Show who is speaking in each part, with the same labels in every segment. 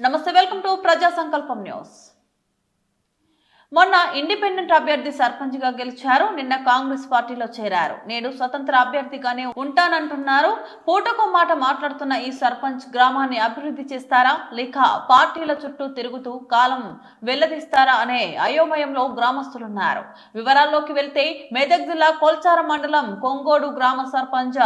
Speaker 1: నమస్తే welcome to ప్రజా సంకల్పం న్యూస్. మొన్న ఇండిపెండెంట్ అభ్యర్థి సర్పంచ్గా గెలిచారు. నిన్న కాంగ్రెస్ పార్టీలో చేరారు. నేను స్వతంత్ర అభ్యర్థిగానే ఉంటానంటున్నారు. పూటకు మాట మాట్లాడుతున్న ఈ సర్పంచ్ గ్రామాన్ని అభివృద్ధి చేస్తారా? లేక పార్టీల చుట్టూ తిరుగుతూ కాలం వెల్లదీస్తారా అనే అయోమయంలో గ్రామస్తులున్నారు. వివరాల్లోకి వెళ్తే మెదక్ జిల్లా కోల్చార మండలం కొంగోడు గ్రామ సర్పంచ్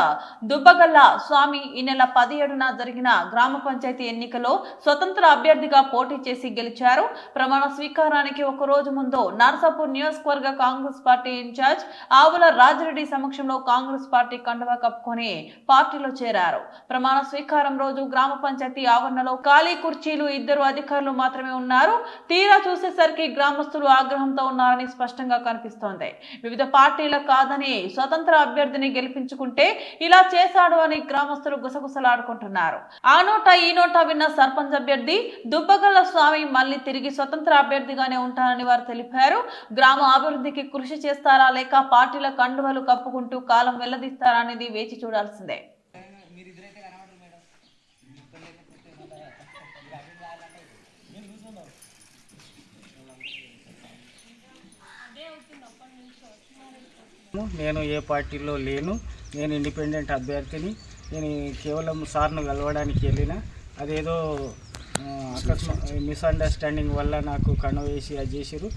Speaker 1: దుబ్బగల్ల స్వామి ఈ నెల పదిహేడున జరిగిన గ్రామ పంచాయతీ ఎన్నికలో స్వతంత్ర అభ్యర్థిగా పోటీ చేసి గెలిచారు. ప్రమాణ స్వీకారానికి ఒక రోజు ముందు నర్సాపూర్ నియోజకవర్గ కాంగ్రెస్ పార్టీ ఇన్ఛార్జ్ ఆవుల రాజిరెడ్డి సమక్షంలో కాంగ్రెస్ పార్టీ కండువా కప్పుకొని పార్టీలో చేరారు. ప్రమాణ స్వీకారం రోజు గ్రామ పంచాయతీ ఆవరణలో ఖాళీ కుర్చీలు ఇద్దరు అధికారులు మాత్రమే ఉన్నారు. తీరా చూసేసరికి గ్రామస్తులు ఆగ్రహంతో ఉన్నారని స్పష్టంగా కనిపిస్తోంది. వివిధ పార్టీల కాదని స్వతంత్ర అభ్యర్థిని గెలిపించుకుంటే ఇలా చేశాడు అని గ్రామస్తులు గుసగుసలాడుకుంటున్నారు. ఆ నోట ఈ నోట విన్న సర్పంచ్ అభ్యర్థి దుబ్బగల్ల స్వామి మళ్ళీ తిరిగి స్వతంత్ర అభ్యర్థిగానే ఉంటానని వారు తెలిపారు. గ్రామ అభివృద్ధికి కృషి చేస్తారా లేక పార్టీల కండువలు కప్పుకుంటూ కాలం వెల్లదీస్తారా అనేది వేచి చూడాల్సిందే.
Speaker 2: నేను ఏ పార్టీలో లేను. నేను ఇండిపెండెంట్ అభ్యర్థిని. నేను కేవలం సార్ను కలవడానికి వెళ్ళిన. అదేదో ఆ, అకస్మా మిస్అండర్స్టాండింగ్ వల్ల నాకు కన్ను వేసి అది చేసిరు